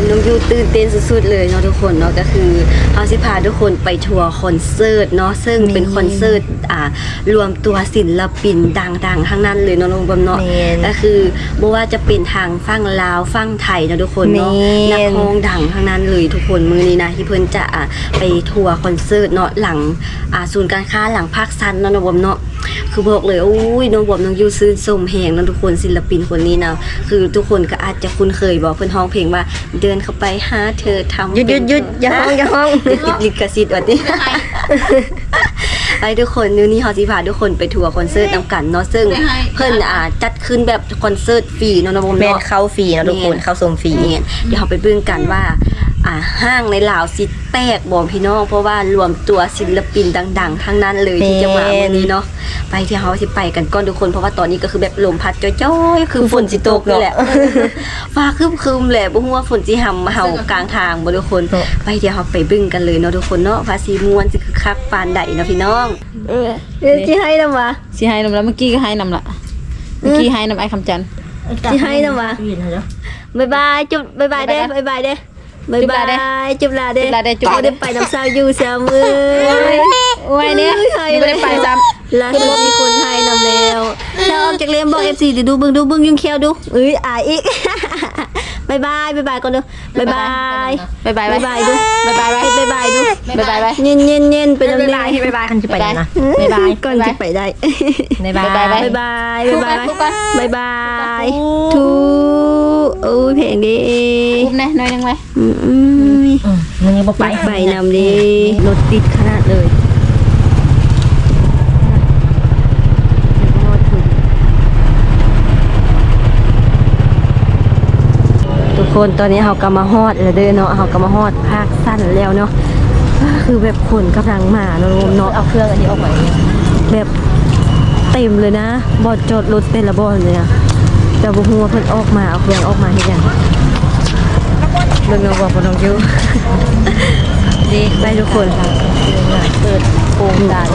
นี้เนาะน้องบอมน้องยูตื่นเต้นสุดๆเลยเนาะทุกคนเนาะก็คือเฮาสิพาทุกคนไปทัวร์คอนเสิร์ตเนาะซึ่งเป็นคอนเสิร์ตอ่ารวมตัวศิลปินดังๆทั้งนั้นเลยเนาะน้องบอมเนาะแม่นก็คือบ่ว่าจะเป็นทางฝั่งลาวฝั่งไทยเนาะทุกคนเนาะแม่นนักร้องดังทั้งนั้นเลยทุกคนมือนี้นะที่เพิ่นจะอ่าไปทัวร์คอนเสิร์ตเนาะหลังอ่าศูนย์การค้าหลังภาคซันเนาะน้องบอมเนาะ คือบอกเลยโอ้ยน้องบอมน้องยูซื่นสมแหงนะทุกคนศิลปินคนนี้นะคือทุกคนก็อาจจะคุ้นเคยบอกเพื่อนห้องเพลงว่า เดินเข้าไปหาเธอทำหยุดหยุดหยุดอย่าห้องอย่าห้องติดลิขสิทธิ์วัดนี้ไปทุกคนนิ้วนี้เฮาสิพาทุกคนไปทัวร์คอนเสิร์ตนำกันเนาะซึ่งเพิ่นอ่าจัดขึ้นแบบคอนเสิร์ตฟรีเนาะน้องบอมแม่นเนาะเข้าฟรีนะทุกคนแม่นเข้าชมฟรีนี่เดี๋ยวเราไปเบิ่งกันว่า อ่าห้างในลาวสิแตกบอมพี่น้องเพราะว่ารวมตัวศิลปินดัง ๆ ทั้งนั้นเลยที่จะมาวันนี้เนาะไปที่เฮาสิไปกันก่อนทุกคนเพราะว่าตอนนี้ก็คือแบบลมพัดจ้อยๆคือฝนสิตกนี่แหละฟ้าครึมๆแหละบ่ฮู้ว่าฝนสิห่ำมาเห่ากลางทางบ่ทุกคนไปเดี๋ยวเราไปเบิ่งกันเลยเนาะทุกคนเนาะภาษีม่วนสิคือคักปานใดเนาะพี่น้องเออเดี๋ยวที่ให้นำวะสิให้นำแล้วเมื่อกี้ก็ให้นำละเมื่อกี้ให้นำไอ้คำจันทร์ที่ให้นำวะบ๊ายบายจุ๊บบ๊ายบายเด้บ๊ายบายเด้ บ๊ายบายจุ๊บลาเด้จุฬาได้จุฬาบ่ได้ได้ไปน้ำซาวอยู่เสมอโอ้ยเนี่ยยังไม่ได้ไปซ้ล่าสุดมีคนไทยนำแล้วแล้วออกจากเล่มบอก FC เดี๋ยวดูเบิ่งดูเบิ่งยุ่งเคี้ยวดูเอ้ยอายอีกบ๊ายบายบ๊ายบายก่อนดูบ๊ายบายำบายบายบ๊ายบายดูบายบายไว้บ๊ายบายดูบายบายไว้เย็นเย็นเย็นเป็นน้ำบ๊ายเลี้บายยบ๊ายบายคันจะไปนะบ๊ายบายบ๊ายบายก่อนจะไปได้บ๊ายบายบ๊ายบายบ๊ายบายบ๊ายบายทุ โอ้ยเพลงดีอุ้มแน่หน่อยหนึงไว้อืมอืมมึงยังบ่ไปไปนำดีรถติดขนาดเลยทุกคนตอนนี้เขากำมาฮอดแล้วเด้อเนาะเขากำมาฮอดภาคสั้นแล้วเนาะคือแบบคนกำลังมาเนาะเนาะ เอาเครื่องอันนี้ออกไปแบบเต็มเลยนะ บอดจอดรถเต็มละบอดเลยนะ แต่บุหัวาเพิ่นออกมาเอาเครื่องออกมาให้ยังเรื่องเงาบอกบ่น้องยูดีไปทุกคนเปิดโครงการ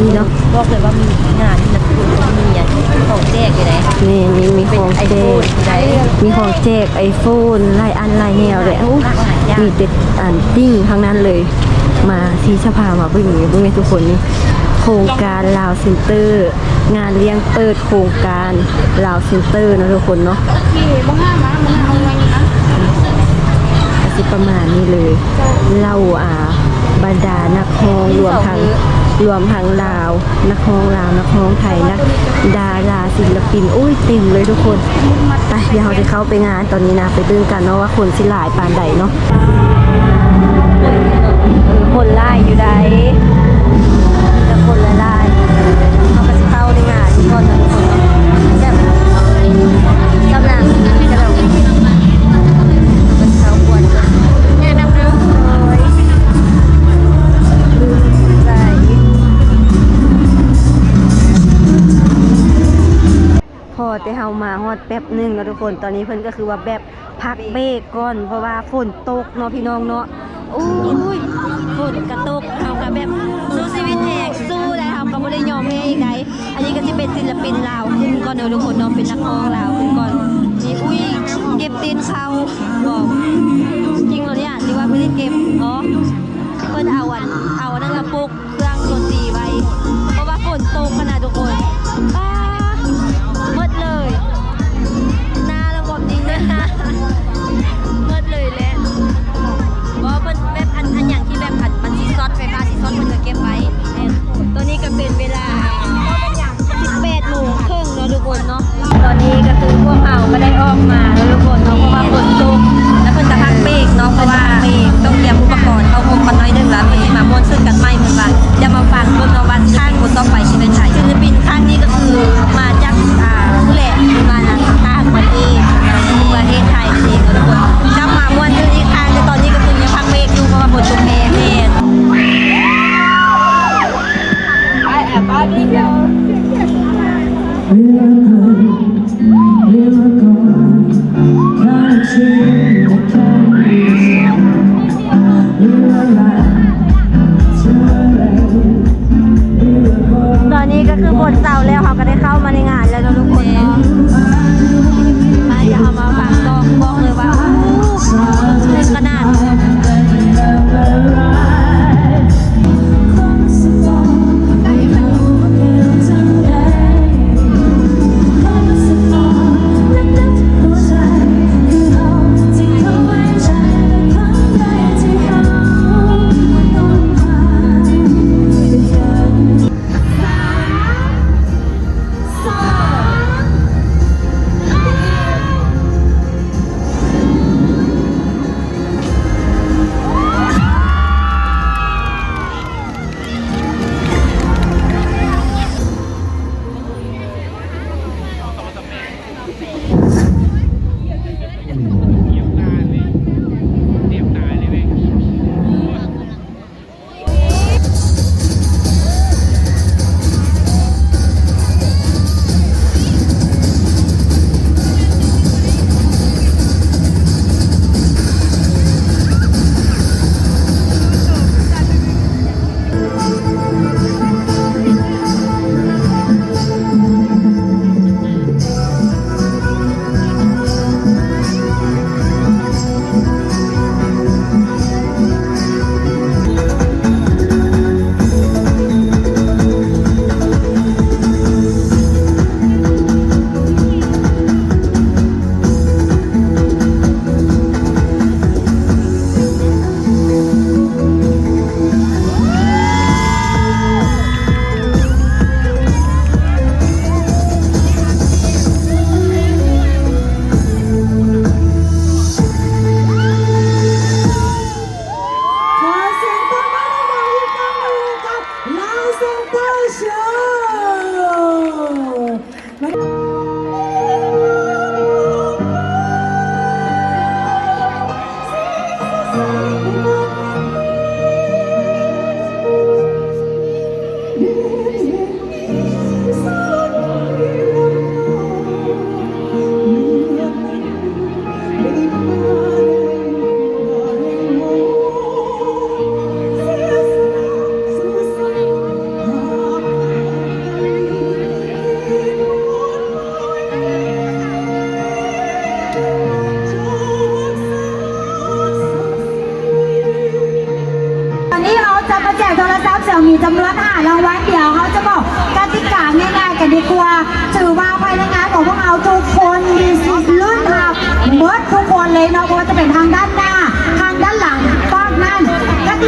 นี่เนาะบอกเลยว่ามีงานที่นักบุญมีอะของแจกอยู่ไหนนี่มีมีของแจกได้มีของแจกไอโฟนหลายอันหลายแนวเลยเอ้ามีเด็ดอันติ้งทั้งนั้นเลย มาที่สภามาเบิ่งเบิ่งให้ทุกคนนี่โครงการลาวซ็นเตอร์ งานเลี้ยงเปิดโครงการลาวซ็นเตอร์นะทุกคนเนาะก็สิประมาณนี้เลยเล่าอ่าบรรดานักร้องรวมทั้งรวมทั้งลาว นักร้องลาว นักร้องไทยนักดาราศิลปินอุ้ยเต็มเลยทุกคนไปเดี๋ยวเราจะเข้าไปงานตอนนี้นะไปดูกันเนาะว่าคนสิหลายปานใดเนาะคนไล่อยู่ใด เขาก็สิเข้าในงานทุกคนนะทุกคนเนาะแบบกำลังกำลังเขาควรจะแนะนำเรื่องเลยใช่พอแต่เฮามาฮอดแป๊บหนึงแล้วทุกคนตอนนี้เพิ่นก็คือว่าแบบพักเบรกก่อน เพราะว่าฝนตกเนาะพี่น้องเนาะอุ้ยฝนกระตกเฮาก็แบบสู้ชีวิตแหกสู้ ยอมแพ้อีกไดอันนี้ก็จะเป็นศิลปินลาวขึ้นก่อนเนาะทุกคนเนาะเป็นนักร้องลาวขึ้นก่อนนี่อุ้ยเก็บตีนเขาบอกจริงเหรอเนี่ยที่ว่าไม่ได้เก็บอ๋อเพิ่นเอาอันเอาอันนั้นละปลุกเครื่องดนตรี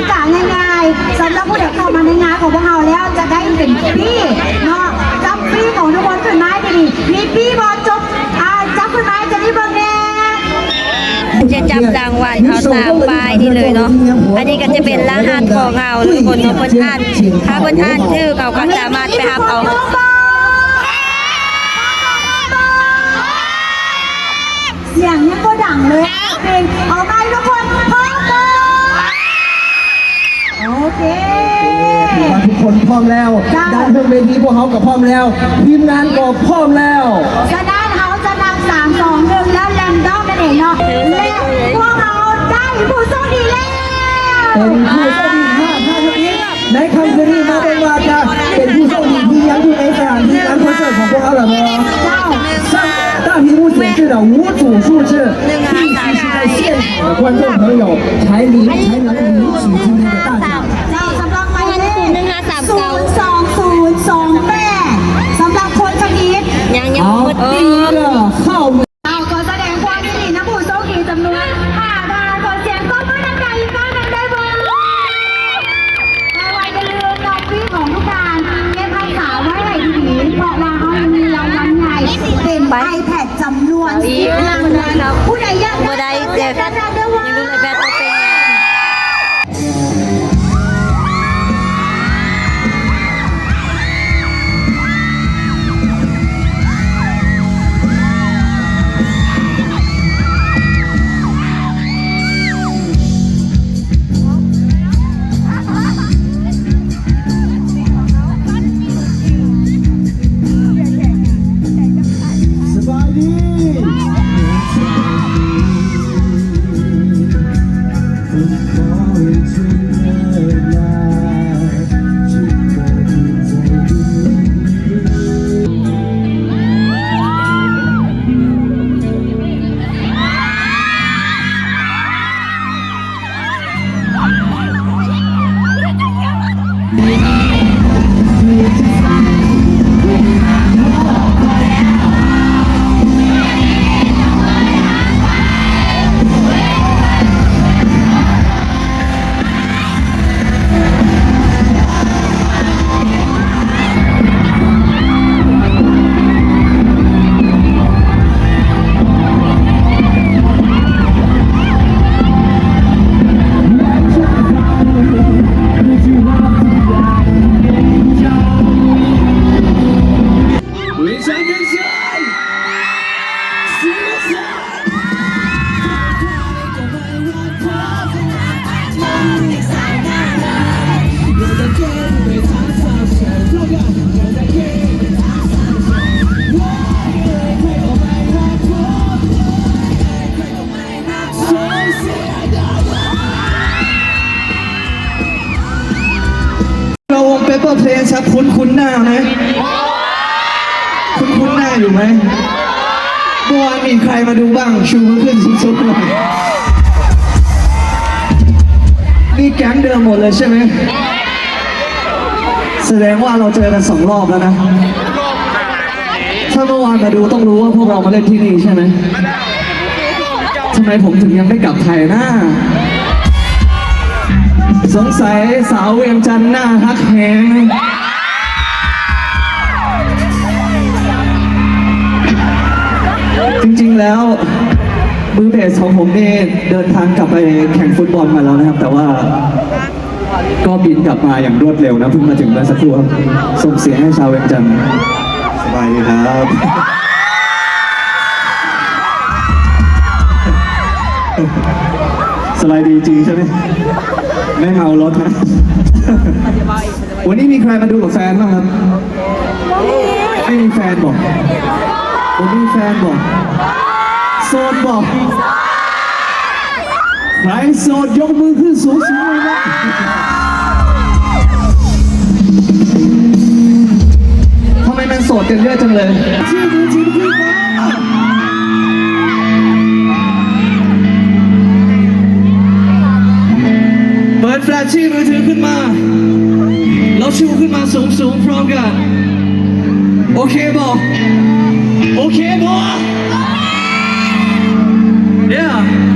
กติกาง่ายๆสำหรับผู้เด็กเข้ามาในงานของพวกเราแล้วจะได้เป็นปี้เนาะจับปี้ของทุกคนขึ้นไม้ดีๆมีปี้บอลจบอ่าจับขึ้นไม้จะได้เบิ่งแน่จะจับรางวัลเอาตามป้ายนี่เลยเนาะ อันนี้ก็จะเป็นรหัสของเราทุกคนเนาะเพิ่นอ่านถ้าเพิ่นอ่านชื่อเขาก็สามารถไปหาเอาเสียงนี่ก็ดังเลยเพลงเอา มาทุกคนพร้อมแล้ว จ้า ด้านบนเวทีพวกเขาก็พร้อมแล้ว ทีมงานก็พร้อมแล้ว ฉะนั้นเขาจะนำสามสองหนึ่งแล้วแรนดอมนั่นเองเนาะและพวกเราได้ผู้โชคดีแล้ว เป็นผู้โชคดีห้าท่านนี้ในคำคืนนี้มาเป็นว่าจะเป็นผู้โชคดีที่ยังอยู่ในสถานที่การคอนเสิร์ตของพวกเขาเหรอเนาะ เจ้า 上大屏幕显示的无主数字，预计是在现场的观众朋友才领才能领 เราวงเปเปอร์เพลนครับคุ้นคุ้นๆหน้าไหมคุ้นคุ้นๆหน้าอยู่ไหมเมื่อวานมีใครมาดูบ้างชูมือขึ้นสุดๆหน่อยนี่แก๊งเดิมหมดเลยใช่ไหมแสดงว่าเราเจอกันสองรอบแล้วนะ ถ้าเมื่อวานมาดูต้องรู้ว่าพวกเรามาเล่นที่นี่ใช่ไหมทำไมผมถึงยังไม่กลับไทยนะ สงสัยสาวเวียงจันทร์หน้าฮักแหงจริงๆแล้วมือเบสของผมนี่เดินทางกลับไปแข่งฟุตบอลมาแล้วนะครับ แต่ว่าก็บินกลับมาอย่างรวดเร็วนะเพิ่งมาถึงเมื่อสักครู่ครับส่งเสียงให้ชาวเวียงจันทร์สบายดีครับสบายดีจริงใช่ไหม ไม่เมารถนะ วันนี้มีใครมาดูกับแฟนบ้างครับ ไม่มีแฟนบอกวันนี้มีแฟนบอก โสดบอก ใครโสดยกมือขึ้นสูงๆเลยนะทำไมมันโสดกันเยอะจังเลย แฟลชชี่มือถือขึ้นมาแล้วชูขึ้นมาสูงสูงๆพร้อมกัน โอเคบอกโอเคบอก Yeah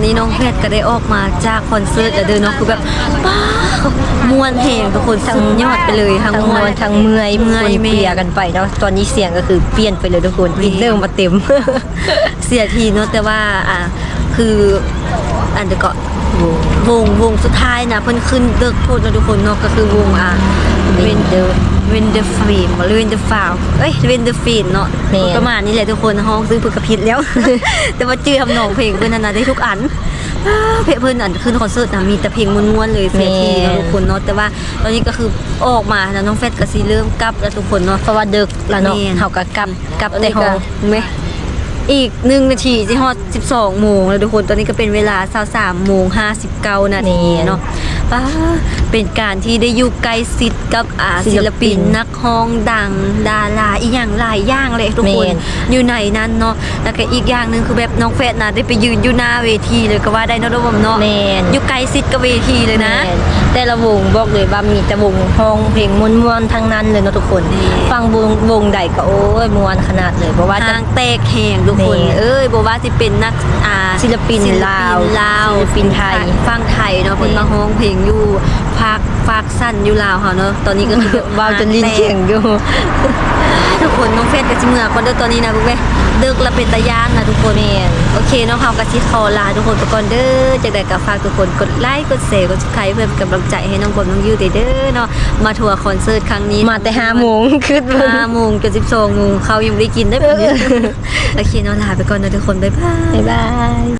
อนนี้น้องเพชรก็ได้ออกมาจากคอนเสิร์ตแล้วเด้อเนาะคือแบบป้ามวนแหงทุกคนสุดยอดไปเลยทั้งทั้งมมววนนทั้งเมื่อยเมื่อยปนแม่เปลียกันไปเนาะตอนนี้เสียงก็คือเปลี่ยนไปเลยทุกคนอินเนอร์มาเต็ม เสียทีเนาะแต่ว่าอ่าคืออันเดยวก็วงวงสุดท้ายนะเพิ่นขึ้นเดึกโทษเนาะทุกคนเนาะก็คือวงอ่า Winter Winter Flame หรือ Winter Fall เอ้ย Winter Flame เนาะแม่น ประมาณนี้แหละทุกคนห้องซื้อเพื่อกระพิดแล้ว แต่ว่าชื่อทำนองเพลงเพิ่นนั่นนะได้ทุกอันอ้าเพลงเพิ่นอันขึ้นคอนเสิร์ตนะมีแต่เพลงม้วนๆเลยเสียทีเนาะทุกคนเนาะแต่ว่าตอนนี้ก็คือออกมาแล้วน้องเฟสก็สิเริ่มกลับแล้วทุกคนเนาะ เพราะว่าดึกแล้วเนาะแม่น เฮาก็กลับกลับตอนแต่นี้ห้ก็อง ไหม อีกหนึ่งนาทีที่ฮอด12โมงแล้วทุกคนตอนนี้ก็เป็นเวลา23โมง59นาทีเนาะป้าเป็นการที่ได้อยู่ใกล้ชิดกับอ่าศิลปินนักร้องดัง ดาราอีกอย่างหลายอย่างเลยทุกคนอยู่ในนั้นเนาะแล้วก็อีกอย่างหนึ่งคือแบบน้องเฟสนะได้ไปยืนอยู่หน้าเวทีเลยก็ว่าได้เนาะทุกคนเนาะแม่นอยู่ใกล้ชิดกับเวทีเลยนะ แม่แต่ละวงบอกเลยว่ามีแต่วงห้องเพลงม่วนๆทั้งนั้นเลยเนาะทุกคนนี่ฟังวงวงใดก็โอ้ยม่วนขนาดเลยเพราะว่าจะ ทางแตกแหงทุกคนนี่เอ้ยบอกว่าสิเป็นนักอ่าศิลปินศิลลาวปินลาวศิลปินไทยฟังไทยเนาะเพิ่นนี่มาฮ้องเพลงอยู่ภาคภาคสั้นอยู่ลาวเฮาเนาะตอนนี้ก็คือว้าวจนลิ้นเข่งอยู่ ทุกคนน้องเฟสกับสิเมื่อคนเด้อตอนนี้นะพวกเว้ย ดึกและเป็นตะยานนะทุกคนแม่นโอเคเนาะเฮาก็สิขอลาทุกคนไปก่อนเด้อจากใดก็ฝากทุกคนกดไลค์กดแชร์กด Subscribe เพื่อเป็นกำลังใจให้น้องบอมน้องยูเด้อเนาะมาทัวร์คอนเสิร์ตครั้งนี้มาแต่ห้าโมงขึ้นเบิ่งห้าโมงจนสิบสองโมงเขายังไม่ได้กินได้แบบนี้โอเคเนาะลาไปก่อนนะทุกคนบ๊ายบายบ๊ายบาย